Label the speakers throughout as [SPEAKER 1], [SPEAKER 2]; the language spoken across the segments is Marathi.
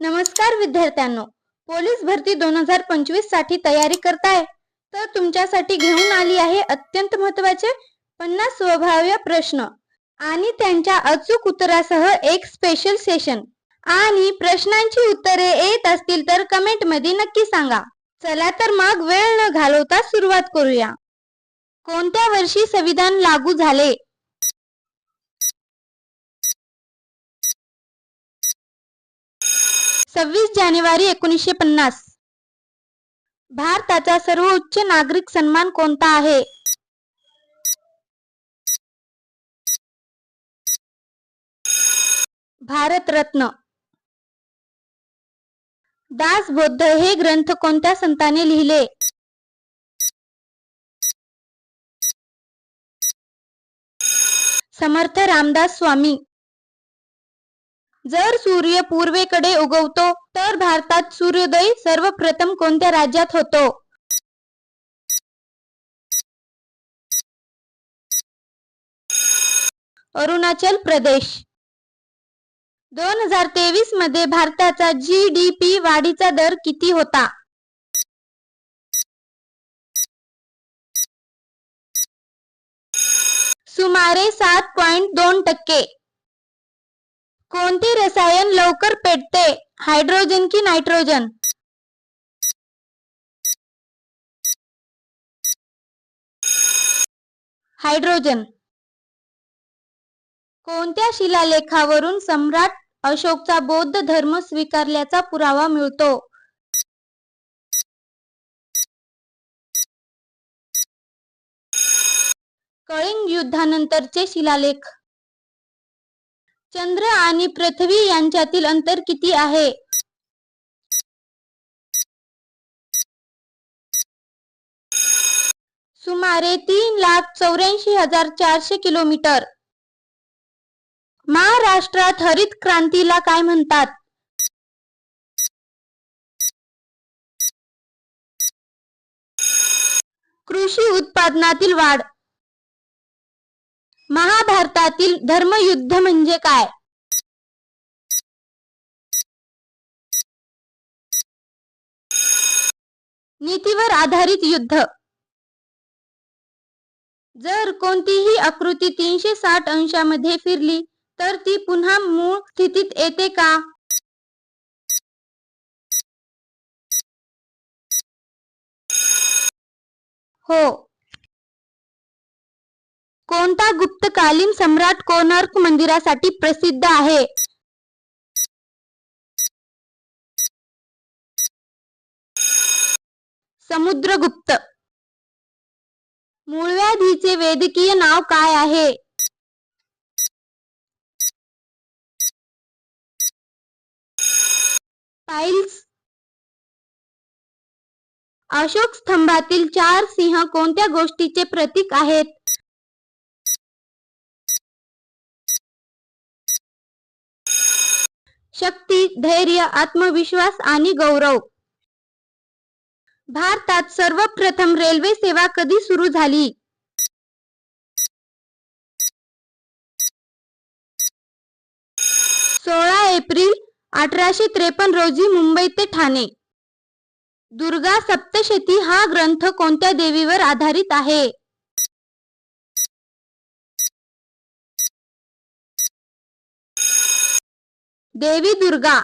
[SPEAKER 1] नमस्कार विद्यार्थ्यांनो. पोलीस भरती दोन हजार पंचवीससाठी तयारी करताय. तर तुमच्यासाठी घेऊन आली आहे अत्यंत महत्त्वाचे पन्नास स्वभाव्य प्रश्न. आणि त्यांच्या अचूक उत्तरासह एक स्पेशल सेशन आणि प्रश्नांची उत्तरे येत असतील तर कमेंटमध्ये नक्की सांगा. चला तर मग वेळ न घालवता सुरुवात करूया. कोणत्या वर्षी संविधान लागू झाले? सव्वीस जानेवारी एकोणीसशे पन्नास. भारताचा सर्वोच्च नागरिक सन्मान कोणता आहे? भारतरत्न. दास बौद्ध हे ग्रंथ कोणत्या संताने लिहिले? समर्थ रामदास स्वामी. जर सूर्य पूर्वेकडे उगवतो तर भारतात सूर्योदय सर्वप्रथम कोणत्या राज्यात होतो? अरुणाचल प्रदेश. दोन हजार तेवीसमध्ये भारताचा जी डी पी वाढीचा दर किती होता? सुमारे सात पॉइंट दोन टक्के. कोणते रसायन लवकर पेटते? हायड्रोजन की नायट्रोजन? हायड्रोजन. कोणत्या शिलालेखावरून सम्राट अशोकचा बौद्ध धर्म स्वीकारल्याचा पुरावा मिळतो? कळिंग युद्धानंतरचे शिलालेख. चंद्र आणि पृथ्वी यांच्यातील अंतर किती आहे? सुमारे तीन लाख चौऱ्याऐंशी हजार चारशे किलोमीटर. महाराष्ट्रात हरित क्रांतीला काय म्हणतात? कृषी उत्पादनातील वाढ. महाभारतातील धर्मयुद्ध म्हणजे काय? नीतीवर आधारित युद्ध. जर कोणतीही आकृती तीनशे साठ अंशामध्ये फिरली तर ती पुन्हा मूळ स्थितीत येते का? हो. कोणता गुप्तकालीन सम्राट कोणार्क मंदिरासाठी प्रसिद्ध आहे? समुद्रगुप्त. मूळव्याधीचे वैद्यकीय नाव काय आहे? अशोक स्तंभातील चार सिंह कोणत्या गोष्टीचे प्रतीक आहेत? शक्ती धैर्य आत्मविश्वास आणि गौरव. भारतात सर्वप्रथम रेल्वे सेवा कधी सुरू झाली? सोळा एप्रिल अठराशे त्रेपन्न रोजी मुंबई ते ठाणे. दुर्गा सप्तशती हा ग्रंथ कोणत्या देवीवर आधारित आहे? देवी दुर्गा.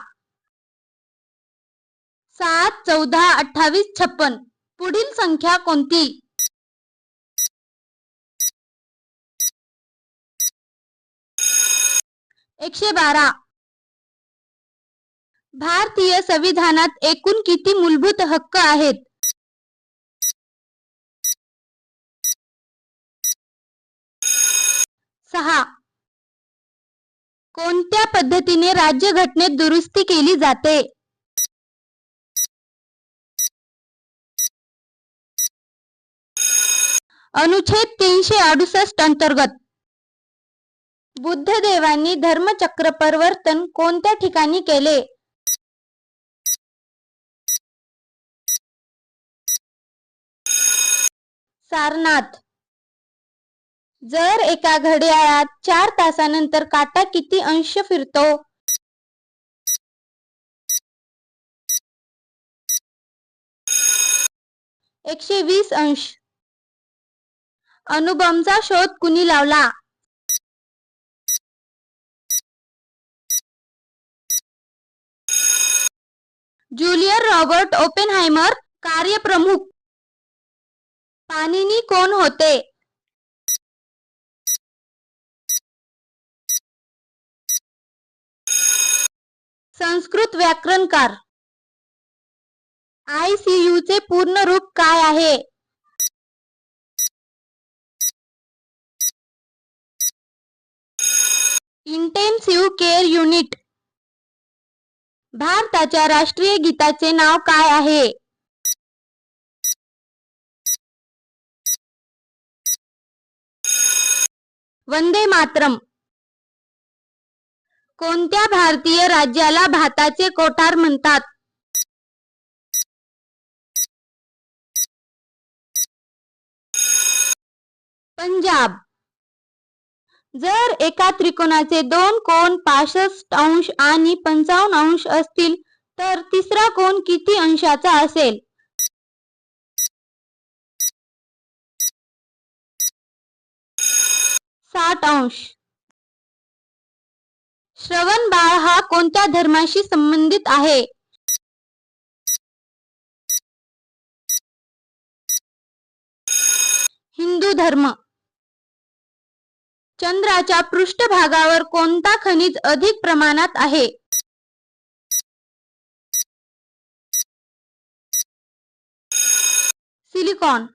[SPEAKER 1] सात चौदा अठ्ठावीस छप्पन. पुढील संख्या कोणती? एकशे बारा. भारतीय संविधानात एकूण किती मूलभूत हक्क आहेत? सहा. कोणत्या पद्धतीने राज्यघटनेत दुरुस्ती केली जाते? अनुच्छेद तीनशे अडुसष्ट अंतर्गत बुद्धदेवांनी धर्मचक्र परिवर्तन कोणत्या ठिकाणी केले? सारनाथ जर एका घड्याळात चार तासानंतर काटा किती अंश फिरतो? एकशे वीस अंश. अनुबमचा शोध कुणी लावला? ज्युलियर रॉबर्ट ओपेनहायमर कार्यप्रमुख. पाणिनी कोण होते? संस्कृत व्याकरणकार. आयसीयू चे पूर्ण रूप काय आहे? इंटेन्सिव्ह केअर युनिट भारताच्या राष्ट्रीय गीताचे नाव काय आहे? वंदे मातरम. कोणत्या भारतीय राज्याला भाताचे कोठार म्हणतात? पंजाब. जर एका त्रिकोणाचे दोन कोण पासष्ट अंश आणि पंचावन्न अंश असतील तर तिसरा कोण किती अंशाचा असेल? साठ अंश. श्रवण बाळ हा कोणत्या धर्माशी संबंधित आहे? हिंदू धर्म. चंद्राच्या पृष्ठभागावर कोणता खनिज अधिक प्रमाणात आहे? सिलिकॉन.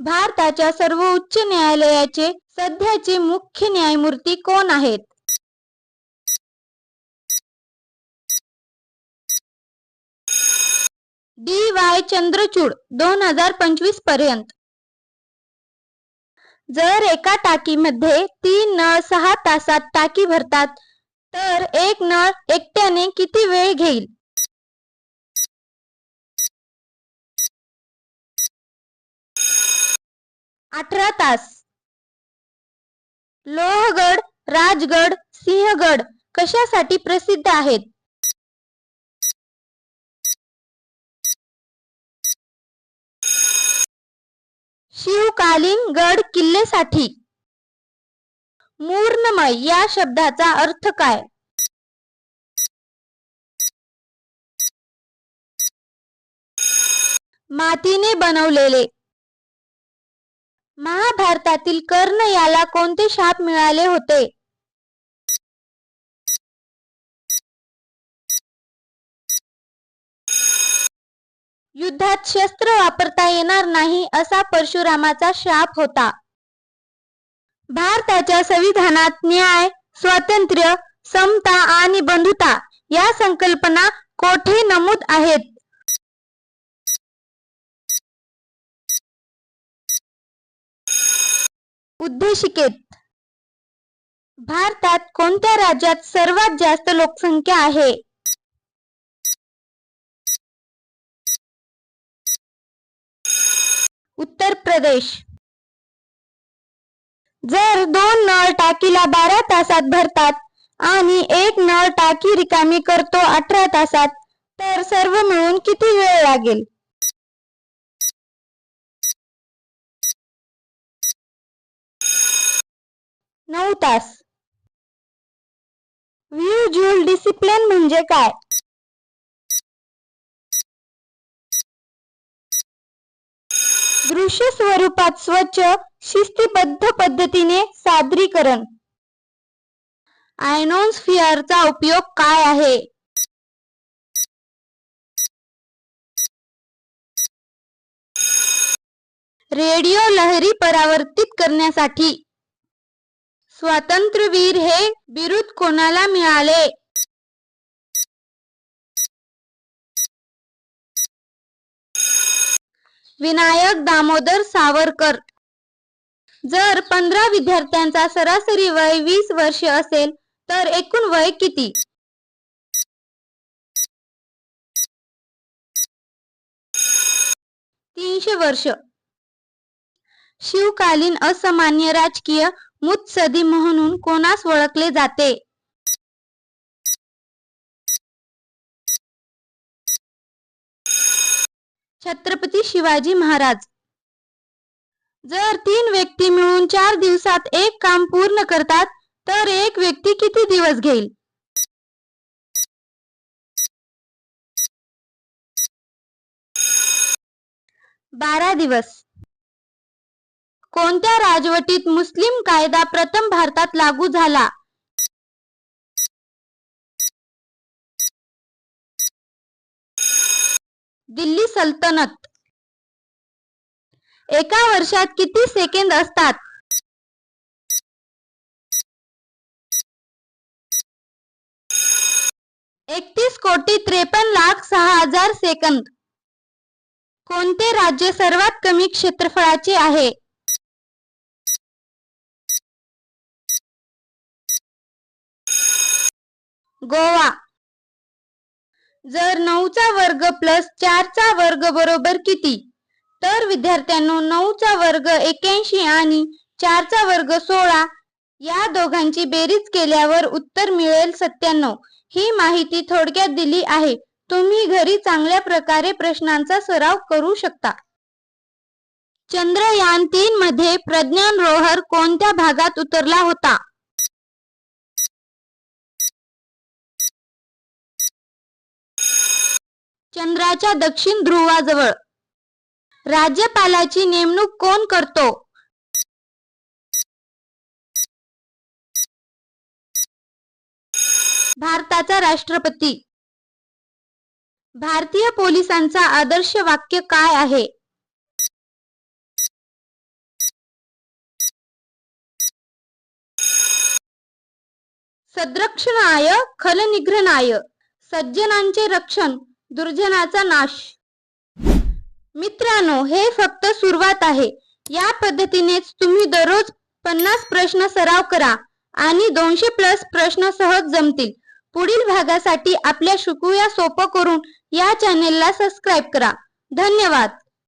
[SPEAKER 1] भारताच्या सर्वोच्च न्यायालयाचे सध्याचे मुख्य न्यायमूर्ती कोण आहेत? डी वाय चंद्रचूड दोन हजार पंचवीसपर्यंत. जर एका टाकीमध्ये तीन नळ सहा तासात टाकी भरतात तर एक नळ एकट्याने किती वेळ घेईल? अठरा तास. लोहगड राजगड सिंहगड कशासाठी प्रसिद्ध आहेत? शिवकालीन गड किल्लेसाठी मूर्णमय या शब्दाचा अर्थ काय? मातीने बनवलेले. महाभारतातील कर्ण याला कोणते शाप मिळाले होते? युद्धात शस्त्र करता येणार नाही असा परशुरामाचा शाप होता. भारताच्या संविधानात न्याय स्वातंत्र्य समता आणि बंधुता या संकल्पना कोठे नमूद आहेत? उद्देशिकेत. भारतात कोणत्या राज्यात सर्वात जास्त लोकसंख्या आहे? उत्तर प्रदेश. जर दोन नळ टाकीला बारा तासात भरतात आणि एक नळ टाकी रिकामी करतो अठरा तासात तर सर्व मिळून किती वेळ लागेल? नऊ तास. व्ह्यू ज्यूल डिसिप्लिन म्हणजे काय? दृश्य स्वरूपात स्वच्छ शिस्तीबद्ध पद्धतीने सादरीकरण. आयनोस्फिअरचा उपयोग काय आहे? रेडिओ लहरी परावर्तित करण्यासाठी. स्वातंत्र्यवीर हे बिरुद कोणाला मिळाले? विनायक दामोदर सावरकर. जर पंधरा विद्यार्थ्यांचा सरासरी वय वीस वर्ष असेल तर एकूण वय किती? तीनशे वर्ष. शिवकालीन असामान्य राजकीय मुत्सदी म्हणून कोणास ओळखले जाते? छत्रपती शिवाजी महाराज. जर तीन व्यक्ती मिळून चार दिवसात एक काम पूर्ण करतात तर एक व्यक्ती किती दिवस घेईल? बारा दिवस. कोणत्या राजवटीत मुस्लिम कायदा प्रथम भारतात लागू झाला? दिल्ली सल्तनत. एका वर्षात किती सेकंद असतात? एकतीस कोटी त्रेपन्न लाख सहा हजार सेकंद. कोणते राज्य सर्वात कमी क्षेत्रफळाचे आहे? गोवा. जर नऊचा वर्ग प्लस चारचा वर्ग बरोबर किती? तर विद्यार्थ्यांनो नऊचा वर्ग एक्याऐंशी आणि चारचा वर्ग सोळा या दोघांची बेरीज केल्यावर उत्तर मिळेल सत्त्याण्णव. ही माहिती थोडक्यात दिली आहे. तुम्ही घरी चांगल्या प्रकारे प्रश्नांचा सराव करू शकता. चंद्रयान तीन मध्ये प्रज्ञान रोहर कोणत्या भागात उतरला होता? चंद्राच्या दक्षिण ध्रुवाजवळ. राज्यपालाची नेमणूक कोण करतो? भारताचा राष्ट्रपती. भारतीय पोलिसांचा आदर्श वाक्य काय आहे? सद्रक्षणाय खलनिग्रहणाय सज्जनांचे रक्षण दुर्जनाचा नाश. मित्रांनो हे फक्त सुरुवात आहे. या पद्धतीनेच तुम्ही दररोज पन्नास प्रश्न सराव करा आणि दोनशे प्लस प्रश्न सहज जमतील. पुढील भागासाठी आपल्या शिकूया सोपं करून या चॅनेलला सबस्क्राईब करा. धन्यवाद.